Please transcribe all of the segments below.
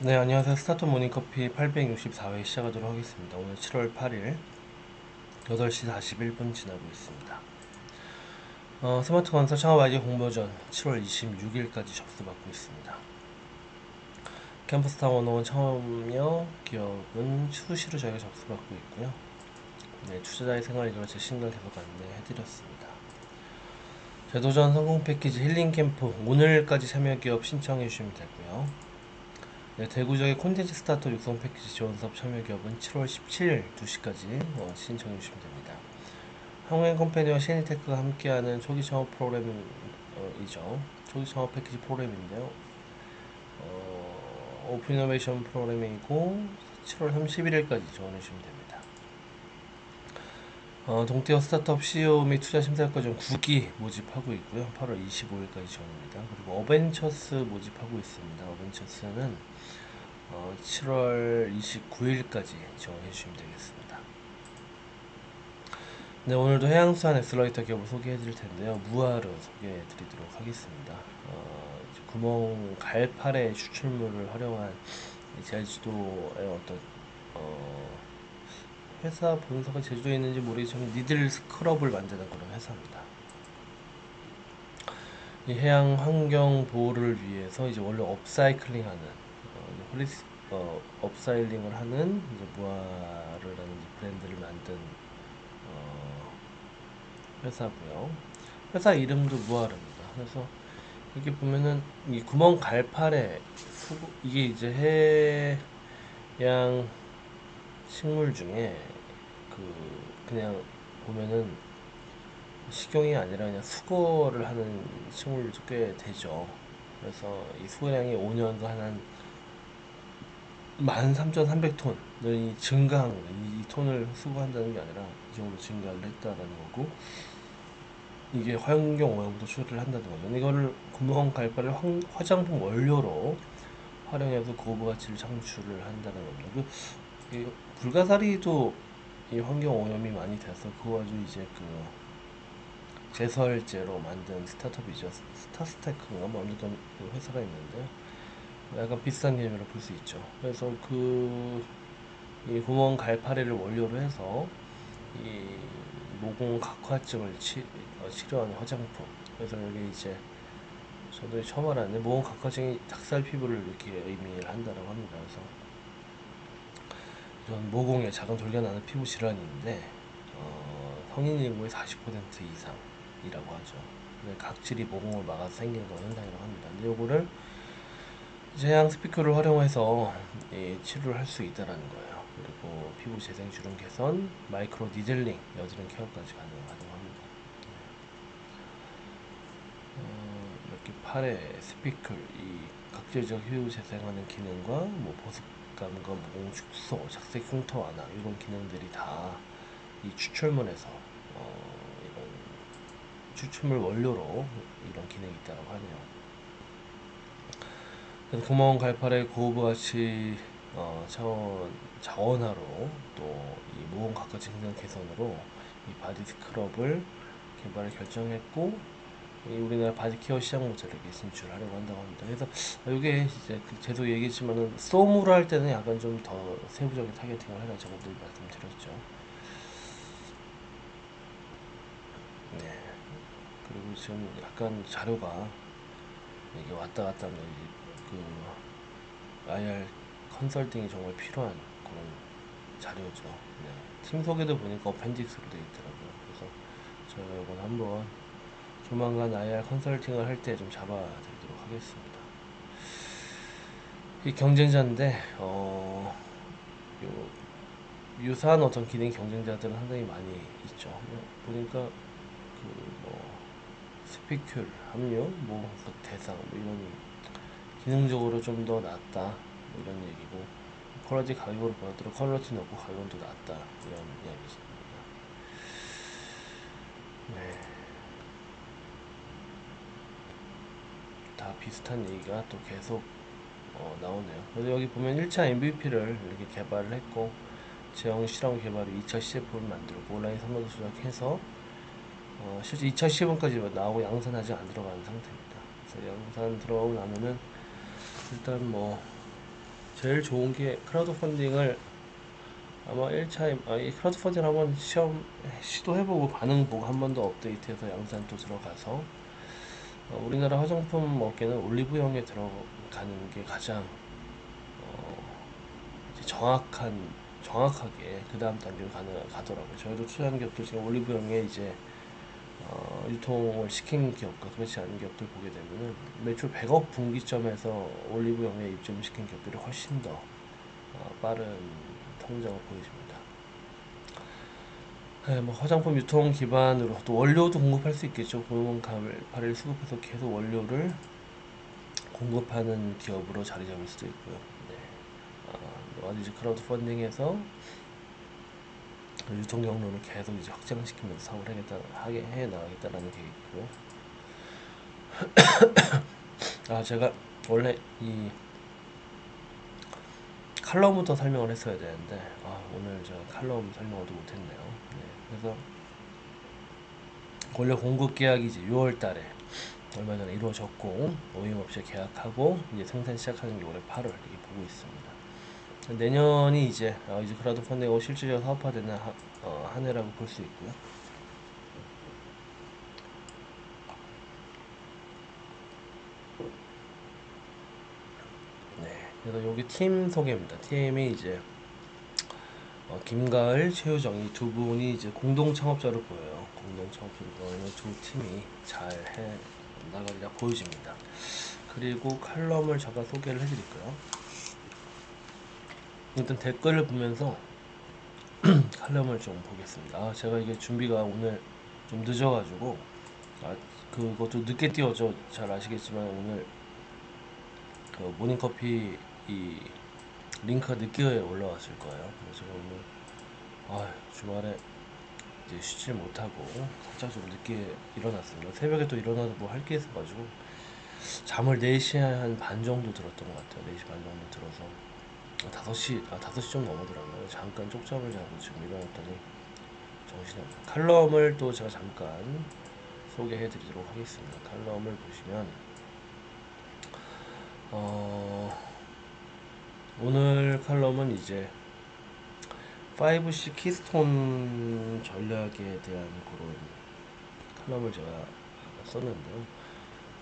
네, 안녕하세요. 스타트 모닝커피 864회 시작하도록 하겠습니다. 오늘 7월 8일 8시 41분 지나고 있습니다. 어, 스마트 건설 창업 아이디 공모전 7월 26일까지 접수받고 있습니다. 캠퍼스타운 101 참여 기업은 수시로 저희가 접수받고 있고요. 네, 투자자의 생활 이걸 제 신gal 계속 안내해드렸습니다. 재도전 성공 패키지 힐링 캠프 오늘까지 참여 기업 신청해 주시면 되고요. 네, 대구적의 콘텐츠 스타터 육성 패키지 지원 사업 참여 기업은 7월 17일 2시까지 어, 신청해 주시면 됩니다. 한국행 컴퍼니와 시니테크가 함께하는 초기 창업 프로그램이죠. 초기 창업 패키지 프로그램인데요. 어, 오픈 이노베이션 프로그램이고 7월 31일까지 지원해 주시면 됩니다. 어, 동태어 스타트업 CEO 및 투자 심사과정 9기 모집하고 있고요. 8월 25일까지 지원합니다. 그리고 어벤처스 모집하고 있습니다. 어벤처스는 어, 7월 29일까지 지원해 주시면 되겠습니다. 네, 오늘도 해양수산 엑슬러이터 기업을 소개해 드릴 텐데요. 무화를 소개해 드리도록 하겠습니다. 어, 구멍 갈팔의 추출물을 활용한 제주도의 어떤 어, 회사 본사가 제주도에 있는지 모르겠지만 니들 스크럽을 만드는 그런 회사입니다. 이 해양 환경 보호를 위해서 이제 원래 업사이클링하는 어, 홀리스 어, 업사이링을 하는 이제 무아르라는 브랜드를 만든 어, 회사고요. 회사 이름도 무아르입니다. 그래서 이렇게 보면은 이 구멍 갈팔에 수고, 이게 이제 해양 식물 중에 그 그냥 보면은 식용이 아니라 그냥 수거를 하는 식물도 꽤 되죠. 그래서 이 수거량이 5년간 한 13,300톤이 증가한 거예요. 이 톤을 수거한다는 게 아니라 이 정도 증가를 했다라는 거고 이게 환경 오염도 처리를 한다는 거죠. 이거를 구멍 갈바를 화 장품 원료로 활용해서 고부 가치를 창출을 한다는 겁니다. 그, 이 불가사리도 이 환경 오염이 많이 돼서 그거 가지고 이제 그 제설제로 만든 스타트업이죠. 스타스테크인가 뭐 어떤 그 회사가 있는데요. 약간 비슷한 개념이라 볼 수 있죠. 그래서 그 이 구멍 갈파리를 원료로 해서 이 모공 각화증을 치, 어, 치료하는 화장품. 그래서 여기 이제 저도 처음 알았는데 모공 각화증이 닭살 피부를 이렇게 의미를 한다고 합니다. 그래서 이런 모공에 작은 돌기가 나는 피부 질환인데 어, 성인 인구의 40% 이상이라고 하죠. 각질이 모공을 막아서 생기는 그런 현상이라고 합니다. 근데 요거를 제양 스피커를 활용해서 예, 치료를 할 수 있다라는 거예요. 그리고 피부 재생 주름 개선, 마이크로 니들링, 여드름 케어까지 가능하다고 합니다. 어, 이렇게 팔에 스피클, 이 각질적 효유 재생하는 기능과 뭐 보습 감과 모공 축소, 착색 흉터 완화 이런 기능들이 다 이 추출물에서 어, 이런 추출물 원료로 이런 기능이 있다고 하네요. 구멍 갈팔의 고부 가치 어, 자원 자원화로 또 이 모공 각각 증상 개선으로 이 바디 스크럽을 개발을 결정했고 이 우리나라 바디케어 시장 모델에게 진출하려고 한다고 합니다. 그래서 이게 이제 그 제도 얘기했지만은 쏘무를 할 때는 약간 좀 더 세부적인 타겟팅을 하라 제가 늘 말씀드렸죠. 네. 그리고 지금 약간 자료가 이게 왔다 갔다 하면 그 IR 컨설팅이 정말 필요한 그런 자료죠. 네. 팀 소개도 보니까 어펜딕스로 되어 있더라고요. 그래서 저희가 이번 한번 조만간 IR 컨설팅을 할 때 좀 잡아드리도록 하겠습니다. 이 경쟁자인데 어, 요, 유사한 어떤 기능 경쟁자들은 상당히 많이 있죠. 보니까 그 뭐 스피큘 함유, 뭐 대상 뭐 이런 기능적으로 좀 더 낫다 뭐 이런 얘기고 퀄러티 가격으로 보더라도 퀄러티 높고 가격은 더 낫다 이런 이야기입니다. 네. 다 비슷한 얘기가 또 계속 어, 나오네요. 그래서 여기 보면 1차 MVP를 이렇게 개발을 했고 제형 실험 개발을 2차 CF를 만들고 온라인 선호도 조작해서 어, 실제 2차 시험까지 나오고 양산 아직 안 들어가는 상태입니다. 그래서 양산 들어오고 나면은 일단 뭐 제일 좋은 게 크라우드 펀딩을 아마 1차에 아, 이 크라우드 펀딩 한번 시험 시도해보고 반응 보고 한 번 더 업데이트해서 양산 또 들어가서 어, 우리나라 화장품 업계는 올리브영에 들어가는 게 가장 어, 정확한 정확하게 그 다음 단계로 가는 가더라고요. 저희도 투자한 기업들 지금 올리브영에 이제 어, 유통을 시킨 기업과 그렇지 않은 기업들 보게 되면은 매출 100억 분기점에서 올리브영에 입점시킨 기업들이 훨씬 더 어, 빠른 성장을 보여줍니다. 네, 뭐 화장품 유통 기반으로 또 원료도 공급할 수 있겠죠. 고용 가발을 수급해서 계속 원료를 공급하는 기업으로 자리 잡을 수도 있고요. 네. 아, 와디즈 크라우드 펀딩에서 그 유통 경로를 계속 이제 확장시키면서 사업을 하겠다 하게 해 나가겠다라는 계획이고요. 아 제가 원래 이 칼럼부터 설명을 했어야 되는데 아, 오늘 제가 칼럼 설명을도 못했네요. 네, 그래서 원래 공급 계약이 이제 6월 달에 얼마 전에 이루어졌고 어김없이 계약하고 이제 생산 시작하는 게 올해 8월 이렇게 보고 있습니다. 내년이 이제 어, 이제 크라우드 펀딩하고 실질적으로 사업화되는 하, 어, 한 해라고 볼 수 있고요. 네, 그래서 여기 팀 소개입니다. 팀이 이제 어, 김가을, 최유정 이 두 분이 이제 공동 창업자로 보여요. 공동 창업자로 보이는 두 팀이 잘 해 나가리라 보여집니다. 그리고 칼럼을 잠깐 소개를 해드릴까요? 일단 댓글을 보면서 칼럼을 좀 보겠습니다. 아, 제가 이게 준비가 오늘 좀 늦어가지고 아, 그것도 늦게 띄워져 잘 아시겠지만 오늘 그 모닝커피 이 링크가 늦게 올라왔을 거예요. 그래서 오늘 아 주말에 이제 쉬질 못하고 살짝 좀 늦게 일어났습니다. 새벽에 또 일어나서 뭐 할 게 있어가지고 잠을 4시 한 반 정도 들었던 것 같아요. 4시 반 정도 들어서 아, 5시, 아 5시 좀 넘어더라고요. 잠깐 쪽잠을 자고 지금 일어났더니 정신이 없네요. 칼럼을 또 제가 잠깐 소개해 드리도록 하겠습니다. 칼럼을 보시면 어, 오늘 칼럼은 이제 5C 키스톤 전략에 대한 그런 칼럼을 제가 썼는데요.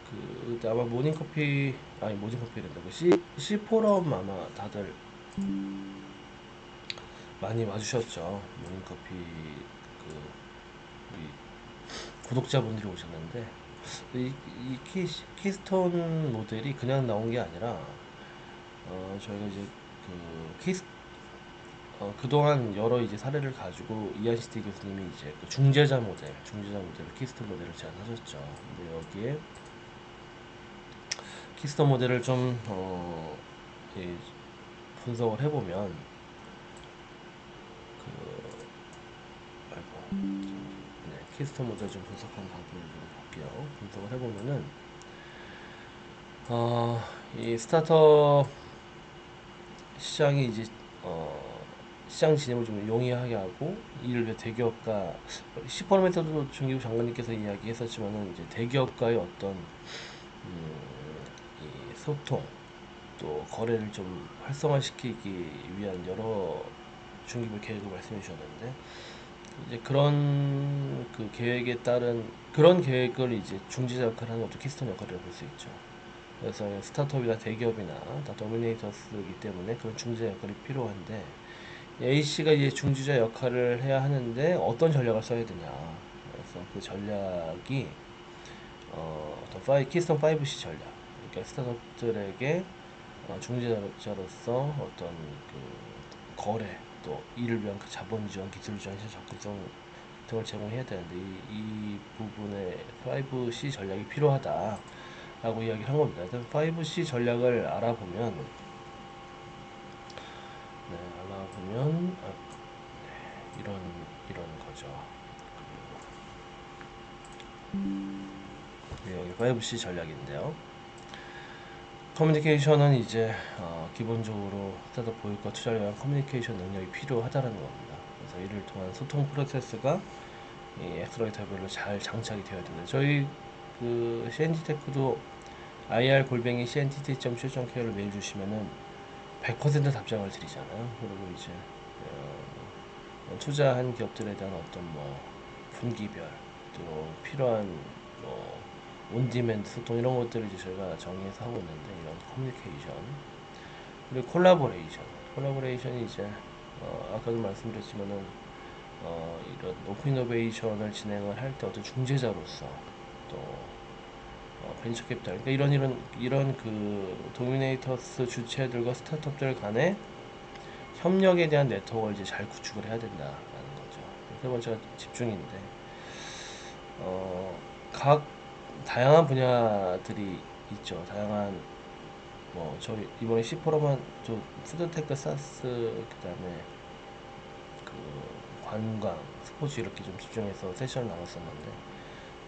그 아마 모닝커피 아니 모닝커피랜다 그 C, C 포럼 아마 다들 많이 와주셨죠. 모닝커피 그 우리 구독자분들이 오셨는데 이, 이 키, 키스톤 모델이 그냥 나온 게 아니라 어, 저희가 이제 그 키스 어, 그동안 여러 이제 사례를 가지고 이한시티 교수님이 이제 그 중재자 모델, 중재자 모델, 키스톤 모델을 제안하셨죠. 근데 여기에 키스톤 모델을 좀 어, 예, 분석을 해보면 그 아이고 네, 키스톤 모델 좀 분석한 방법을 좀 볼게요. 분석을 해보면은 어, 이 스타트업 시장이 이제 어, 시장 진입을 좀 용이하게 하고 이를 위해 대기업과 10%도 중기부 장관님께서 이야기했었지만은 이제 대기업과의 어떤 음, 이 소통 또 거래를 좀 활성화시키기 위한 여러 중기부 계획을 말씀해 주셨는데 이제 그런 그 계획에 따른 그런 계획을 이제 중지자 역할을 하는 것도 키스톤 역할이라고 볼 수 있죠. 그래서 스타트업이나 대기업이나 다 도미네이터스이기 때문에 그런 중지자 역할이 필요한데 A씨가 이제 중지자 역할을 해야 하는데 어떤 전략을 써야 되냐. 그래서 그 전략이 어, 어떤 파이, 키스톤 5C 전략. 그러니까 스타트업들에게 어, 중지자로서 어떤 그 거래 또 이를 위한 그 자본 지원, 기술 지원, 접근성 등을 제공해야 되는데 이, 이 부분에 5C 전략이 필요하다. 라고 이야기를 한 겁니다. 일단 5C 전략을 알아보면 네, 알아보면 아, 네, 이런 이런 거죠. 네, 여기 5C 전략인데요. 커뮤니케이션은 이제 어, 기본적으로 스타트업 보육과 투자를 위한 커뮤니케이션 능력이 필요하다는 겁니다. 그래서 이를 통한 소통 프로세스가 이 엑스러이터별로 잘 장착이 되어야 됩니다. 저희 그 CNT테크도 ir 골뱅이 cntt.co.kr을 메일 주시면은 100% 답장을 드리잖아요. 그리고 이제 어, 투자한 기업들에 대한 어떤 뭐 분기별 또 필요한 뭐 온디멘트 소통 이런 것들을 이제 저희가 정의해서 하고 있는데 이런 커뮤니케이션 그리고 콜라보레이션 콜라보레이션이 이제 어, 아까도 말씀드렸지만은 어, 이런 오픈 이노베이션을 진행을 할 때 어떤 중재자로서 또 어, 벤처 캐피탈 그러니까 이런 이런 이런 그 도미네이터스 주체들과 스타트업들 간의 협력에 대한 네트워크를 이제 잘 구축을 해야 된다라는 거죠. 세 번째가 집중인데 어, 각 다양한 분야들이 있죠. 다양한 뭐 저희 이번에 시포럼은 저 푸드테크 사스 그다음에 그 관광 스포츠 이렇게 좀 집중해서 세션을 나눴었는데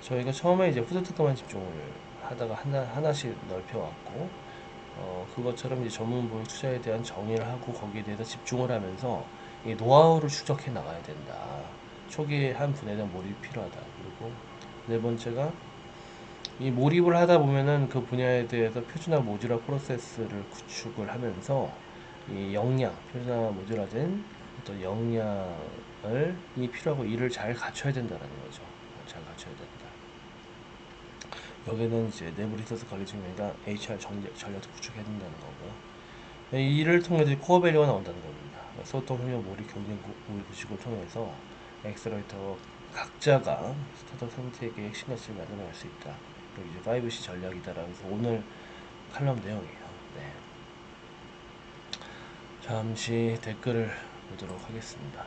저희가 처음에 이제 푸드테크만 집중을 하다가 하나 하나씩 넓혀왔고 어 그것처럼 이제 전문부 투자에 대한 정의를 하고 거기에 대해서 집중을 하면서 이 노하우를 축적해 나가야 된다. 초기에 한 분야에 대한 몰입이 필요하다. 그리고 네 번째가 이 몰입을 하다 보면은 그 분야에 대해서 표준화 모듈화 프로세스를 구축을 하면서 이 역량, 표준화 모듈화된 어떤 역량을 이 필요하고 이를 잘 갖춰야 된다는 거죠. 잘 갖춰야 된다. 여기는 이제 내부 리소스 관리 중이니까 HR 전략, 전략도 구축해야 된다는 거고요. 이를 통해서 코어 밸류가 나온다는 겁니다. 소통, 협력, 몰입, 경쟁, 구축을 통해서 엑셀러이터 각자가 스타트업 선택의 핵심 가치를 만들어낼 수 있다. 그리고 이제 5C 전략이다라면서 오늘 칼럼 내용이에요. 네. 잠시 댓글을 보도록 하겠습니다.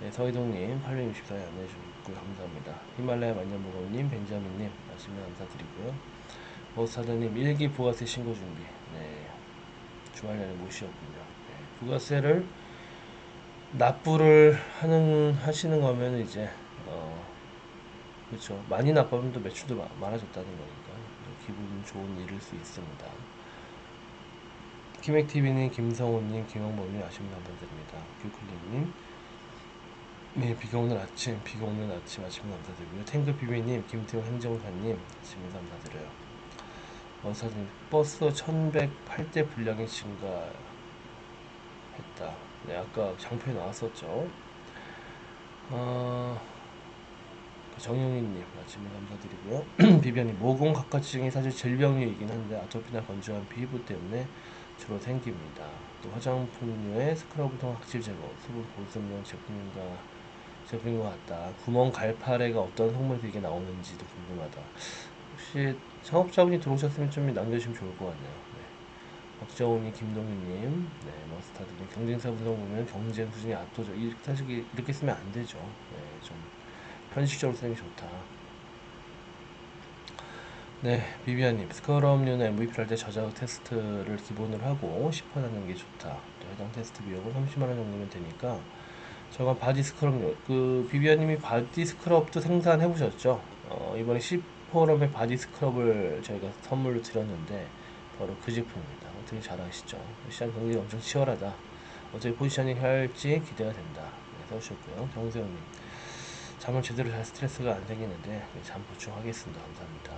네, 서희동님 864에 안내해 주고 감사합니다. 히말라야 만년보검님, 벤자민님 말씀에 감사드리고요. 버스타드님 일기 부가세 신고 준비. 네, 주말 내내 못 쉬었군요. 네, 부가세를 납부를 하는 하시는 거면 이제 어, 그렇죠. 많이 납부하면 또 매출도 마- 많아졌다는 거니까 또 기분 좋은 일일 수 있습니다. 키맥TV님, 김성훈님, 김영범님 아시면 감사드립니다. 규클리님, 네, 비가 오는 아침, 비가 오는 아침 아시면 감사드리고요. 탱크 비비님, 김태호 행정사님 아시면 감사드려요. 어사님, 버스 1108대 분량이 증가했다. 네, 아까 장표에 나왔었죠. 어, 정영희님 아침에 감사드리고요. 비변이 모공 각과증이 사실 질병이긴 한데 아토피나 건조한 피부 때문에 주로 생깁니다. 또 화장품류의 스크러브통 확질 제거, 수분 보습용 제품과 제품인 것 같다. 구멍 갈파래가 어떤 성분에서 이게 나오는지도 궁금하다. 혹시 창업자분이 들어오셨으면 좀 남겨주시면 좋을 것 같네요. 네. 박정훈님, 김동희님, 네, 머스타드님 경쟁사 분석 보면 경쟁 수준이 압도적. 이 사실 이렇게 쓰면 안 되죠. 네, 좀 현실적으로 쓰는 게 좋다. 네, 비비아님, 스크럼류는 MVP를 할 때 저자극 테스트를 기본으로 하고 10% 하는 게 좋다. 또 해당 테스트 비용은 30만 원 정도면 되니까 저가 바디 스크럽류, 그 비비아님이 바디 스크럽도 생산해 보셨죠? 어, 이번에 10포럼의 바디 스크럽을 저희가 선물로 드렸는데 바로 그 제품입니다. 어떻게 잘 아시죠? 시장 경기가 엄청 치열하다. 어떻게 포지셔닝 할지 기대가 된다. 네, 써주셨고요. 정세훈님. 잠을 제대로 잘 스트레스가 안 생기는데 네, 잠 보충하겠습니다. 감사합니다.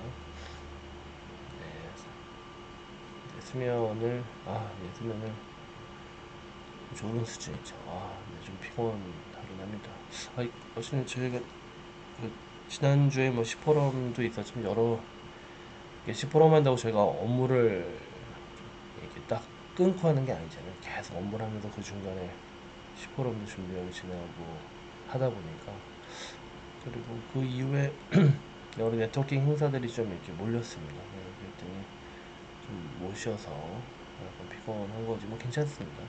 네, 네, 수면을 아, 네, 수면을 좋은 수준이죠. 아, 네, 좀 피곤하긴 합니다. 아, 어쨌든 저희가 그 지난주에 뭐 시포럼도 있었지만 여러 시포럼 한다고 저희가 업무를 이렇게 딱 끊고 하는 게 아니잖아요. 계속 업무를 하면서 그 중간에 시포럼도 준비하고 진행하고 하다 보니까 그리고 그 이후에 여러 네트워킹 행사들이 좀 이렇게 몰렸습니다. 네, 그랬더니 좀 모셔서 약간 피곤한 거지 뭐 괜찮습니다.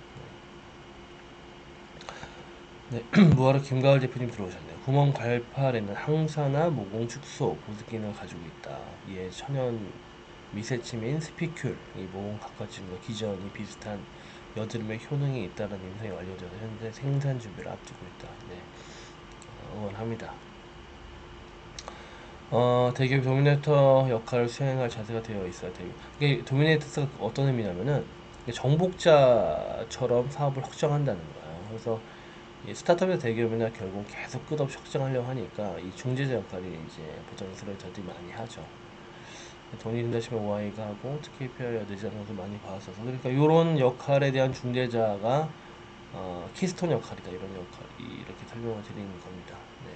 네, 네. 무하루 김가을 대표님 들어오셨네요. 구멍 갈팔에는 항산화, 모공 축소, 보습 기능을 가지고 있다. 이에 천연 미세침인 스피큘, 이 모공 각과증과 기전이 비슷한 여드름의 효능이 있다는 임상이 완료되어서 현재 생산 준비를 앞두고 있다. 네, 어, 응원합니다. 어, 대기업 도미네이터 역할을 수행할 자세가 되어 있어야 돼요. 이게 도미네이터가 어떤 의미냐면은 정복자처럼 사업을 확장한다는 거예요. 그래서 이 스타트업이나 대기업이나 결국 계속 끝없이 확장하려고 하니까 이 중재자 역할이 이제 보통 스레이터들이 많이 하죠. 돈이 된다 싶으면 Y가 하고 특히 않는 것을 많이 봤어서 그러니까 이런 역할에 대한 중재자가 어, 키스톤 역할이다 이런 역할 이렇게 설명을 드리는 겁니다. 네.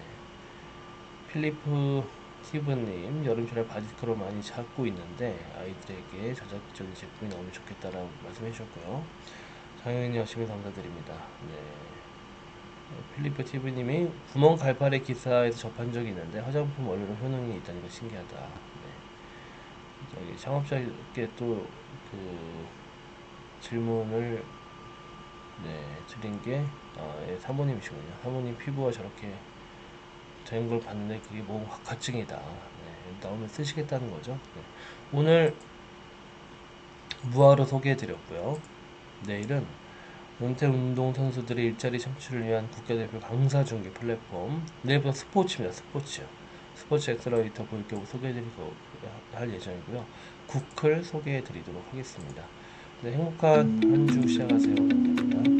필리프 스티브님 여름철에 바디스크로 많이 찾고 있는데 아이들에게 자작적인 제품이 나오면 좋겠다라고 말씀해 주셨고요. 장영인 열심히 감사드립니다. 네. 필리프 티브님이 구멍 갈팔의 기사에서 접한 적이 있는데 화장품 원료로 효능이 있다는 거 신기하다. 네. 저기 창업자께 또 그 질문을 네 드린 게 아, 예, 사모님이시군요. 사모님 피부가 저렇게 된 걸 봤는데 그게 뭐 확화증이다. 네, 나오면 쓰시겠다는 거죠. 네. 오늘 무화로 소개해드렸고요. 내일은 은퇴 운동 선수들의 일자리 창출을 위한 국가대표 강사 중계 플랫폼. 내일부터 스포츠입니다. 스포츠. 스포츠 엑셀러이터 볼격을 소개해드리고 할 예정이고요. 구클 소개해드리도록 하겠습니다. 네, 행복한 한 주 시작하세요. 감사합니다.